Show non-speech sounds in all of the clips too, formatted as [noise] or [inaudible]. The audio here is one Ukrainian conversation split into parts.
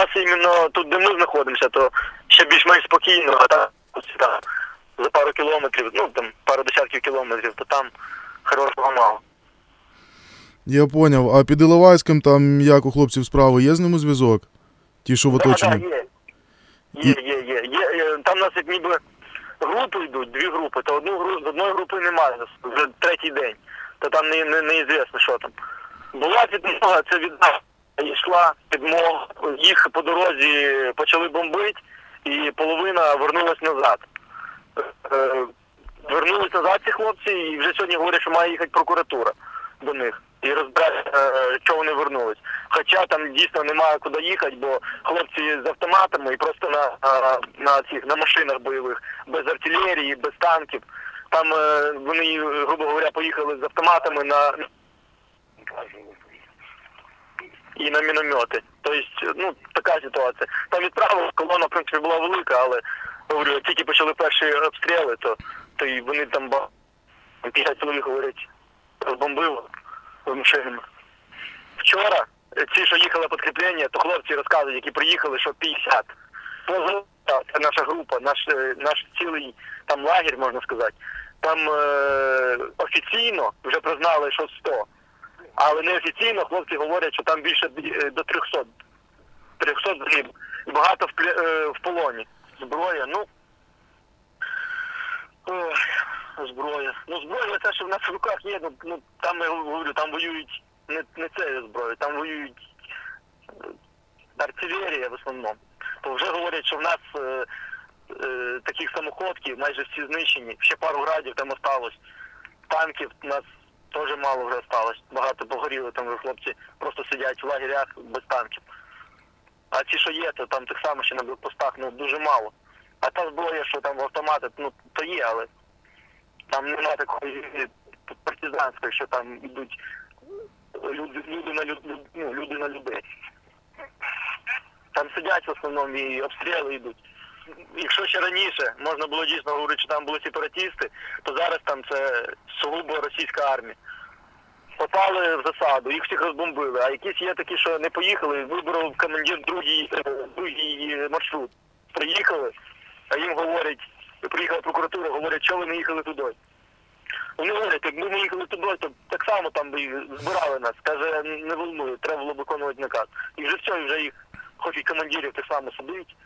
нас іменно тут, де ми знаходимося, то ще більш-менш спокійно, а там, там за пару кілометрів, ну там пару десятків кілометрів, то там хорошого мало. Я поняв. А під Іловайськом там як у хлопців справи є з ними зв'язок? Ті, що в Да, да, є. Є, є, є, є. Є, Там у нас як ніби групи йдуть, дві групи, то одну гру- з одної групи немає вже третій день. То там не, не, неізвісно, що там. Була підмога, це від нас йшла підмога, їх по дорозі почали бомбити, і половина вернулась назад. Е, Вернулись назад ці хлопці, і вже сьогодні говорять, що має їхати прокуратура до них і розбирати, е, чого вони вернулись. Хоча там дійсно немає куди їхати, бо хлопці з автоматами і просто на, на, на цих на машинах бойових, без артилерії, без танків. Там е, вони, грубо говоря, поїхали з автоматами на і на міномети. Тобто, ну, така ситуація. Там відправили, колона, в принципі, була велика, але говорю, тільки почали перші обстріли, то, то і вони там 50 чоловік, говорять, розбомбило машинами. Вчора е, ці, що їхали підкріплення, то хлопці розказують, які приїхали, що 50. Позавчора Це наша група, наш, е, наш цілий там лагерь, можна сказати. Там е, офіційно вже признали, що 100. Але неофіційно хлопці говорять, що там більше е, до 300. 300 згиб. Багато в, е, в полоні. Зброя, ну. Ой, зброя. Ну, зброя це, що в нас в руках є, ну, ну там я говорю, там воюють не, не цією зброєю, там воюють е, артилерія в основному. То вже говорять, що в нас е, е, таких самоходків майже всі знищені. Ще пару градів там осталось. Танків у нас теж мало вже осталось. Багато погоріли, там вже хлопці просто сидять в лагерях без танків. А ті, що є, то там так само ще на блокпостах ну, дуже мало. А та зброя, що там в автомати, ну то є, але там немає такої партизанської, що там йдуть люди, люди на люд, ну, люди на людей. Там сидять в основному і обстріли йдуть. Якщо ще раніше можна було дійсно говорити, що там були сепаратисти, то зараз там це сугубо російська армія. Попали в засаду, їх всіх розбомбили, а якісь є такі, що не поїхали, вибрав командир другий, е, другий маршрут. Приїхали, а їм говорять, приїхала прокуратура, говорять, що ви не їхали туди. Вони говорять, якби ми їхали туди, то так само там би збирали нас. Каже, не волнує, треба було виконувати наказ. І вже все, вже їх, хоч і командирів так само сидить.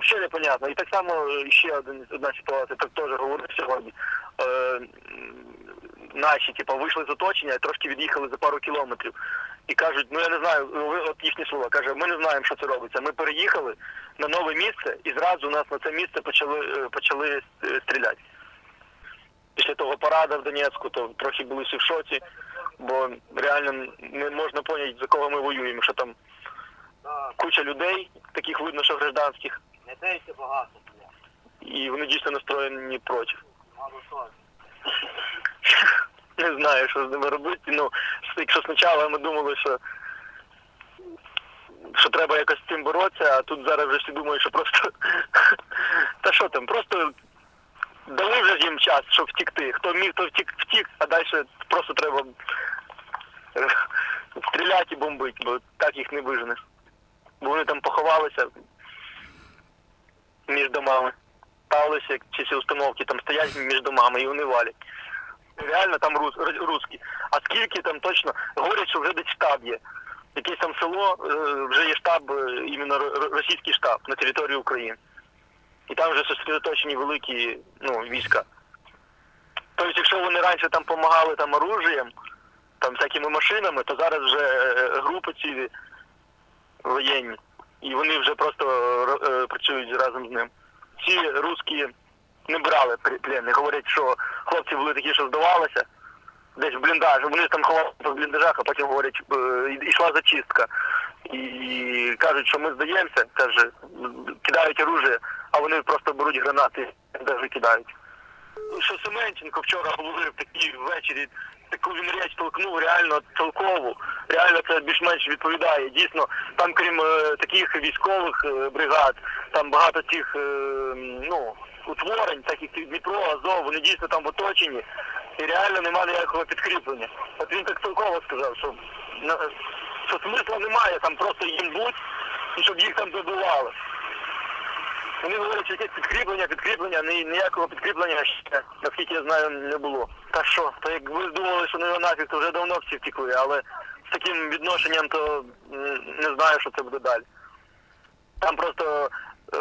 Ще непонятно. І так само е, ще один, одна ситуація, так теж говорив сьогодні. Е, наші, типу, вийшли з оточення трошки від'їхали за пару кілометрів. І кажуть, ну я не знаю, ну, от їхні слова, каже, ми не знаємо, що це робиться. Ми переїхали на нове місце і зразу нас на це місце почали, е, почали е, стріляти. Після того парада в Донецьку, то трохи були всі в шоці, бо реально не можна поняти, за кого ми воюємо, що там куча людей, таких видно, що гражданських, Не дейся багато, бля. і вони дійсно настроєні проти. Мало. Не знаю, що з ними робити. Ну, якщо спочатку ми думали, що, що треба якось з цим боротися, а тут зараз вже всі думають, що просто. [laughs] Та що там, просто дали вже їм час, щоб втікти. Хто міг, то втік, втік, а далі просто треба [laughs] стріляти і бомбити, бо так їх не виженеш. Бо вони там поховалися між домами. Як ці всі установки, там стоять між домами і вони валять. Реально там рус, рус- русські. А скільки там точно говорять, що вже десь штаб є. Якесь там село, е, вже є штаб, е, іменно ро- ро- російський штаб на території України. І там вже сосредоточені великі ну, війська. Тобто, якщо вони раніше там допомагали там оружієм, там всякими машинами, то зараз вже е, групи цілі воєнні. І вони вже просто ро- працюють разом з ним. Ці русські не брали пленних. Говорять, що хлопці були такі, що здавалися, десь в бліндаж. Вони там ховалися в бліндажах, а потім говорять, е, йшла зачистка. І кажуть, що ми здаємося, каже, кидають оружие, а вони просто беруть гранати навіть кидають. Ну, Що Семенченко вчора говорив такий ввечері, таку він річ толкнув реально толкову. Реально це більш-менш відповідає. Дійсно, там крім е, таких військових е, бригад, там багато цих е, ну, утворень, таких як Дніпро, Азов, вони дійсно там в оточенні. І реально немає ніякого підкріплення. От він так толково сказав, що, що смисла немає там просто їм бути і щоб їх там добивали. Вони говорять, що якесь підкріплення, підкріплення, ні, ніякого підкріплення ще, наскільки я знаю, не було. Та що, як ви думали, що не нафіг, то вже давно всі втекли, але з таким відношенням, то не знаю, що це буде далі. Там просто е,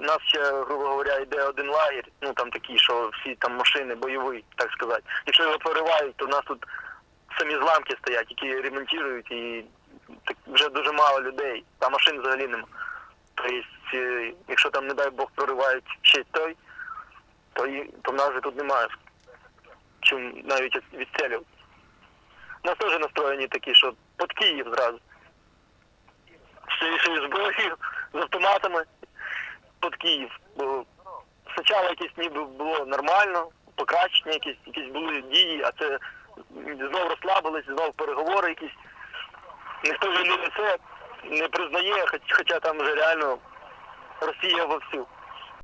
нас ще, грубо говоря, йде один лагерь, ну там такі, що всі там машини бойові, так сказати. Якщо його проривають, то в нас тут самі зламки стоять, які ремонтують, і так вже дуже мало людей, а машин взагалі нема. Тобто, е, якщо там, не дай Бог, проривають ще той, то, і, то в нас же тут немає чим навіть відстрілювати. У нас теж настроєні такі, що під Київ зразу. Й зброєю, з автоматами під Київ. Бо спочатку якесь ніби було нормально, покращення, якісь, якісь були дії, а це знов розслабились, знов переговори якісь. Ніхто вже не це не признає, хоч, хоча там вже реально Росія вовсю.